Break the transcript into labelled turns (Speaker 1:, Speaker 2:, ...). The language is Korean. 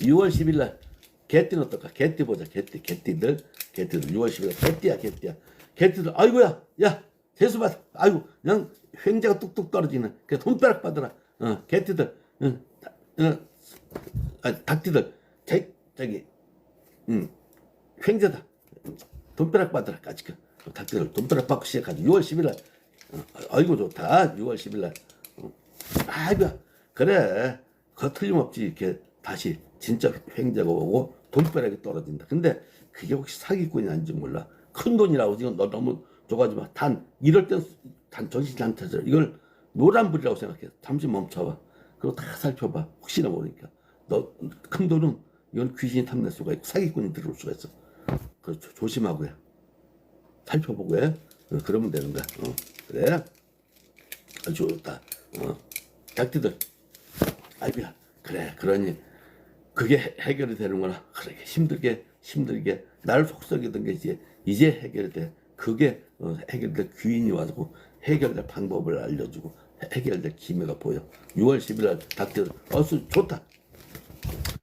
Speaker 1: 6월 10일 날 개띠는 어떨까? 개띠 보자. 개띠, 개띠들, 개띠들 6월 10일 날 개띠야, 개띠야. 개띠들 아이고야, 야 재수 받. 아이고 그냥 횡재가 뚝뚝 떨어지는. 그 돈벼락 받으라. 어, 개띠들, 응, 다- 어, 아, 닭띠들, 제 저기, 응, 횡재다. 돈벼락 받으라. 그 닭띠들 돈벼락 받고 시작하지. 6월 10일 날. 어, 아이고 좋다. 6월 10일 날. 어, 아이고 그래. 그 틀림없이 이렇게 다시 진짜 횡재가 오고 돈벼락이 떨어진다. 근데 그게 혹시 사기꾼이 아닌지 몰라. 큰 돈이라고 지금 너 너무 줘가지 마. 단 이럴 땐 단 정신이 안 차려. 이걸 노란불이라고 생각해. 잠시 멈춰봐. 그리고 다 살펴봐. 혹시나 모르니까. 너 큰 돈은 이건 귀신이 탐낼 수가 있고 사기꾼이 들어올 수가 있어. 그 조- 조심하고 해. 살펴보고 해. 어, 그러면 되는 거야. 어, 그래. 아, 좋다. 어, 닭띠들. 아이고야. 그래. 그러니 그게 해- 해결이 되는구나. 그렇게 힘들게 힘들게 날 속썩이던 게 이제 이제 해결돼. 그게 어, 해결될 귀인이 와서 해결될 방법을 알려주고 해- 해결될 기미가 보여. 6월 10일 날 닭들 어수 좋다.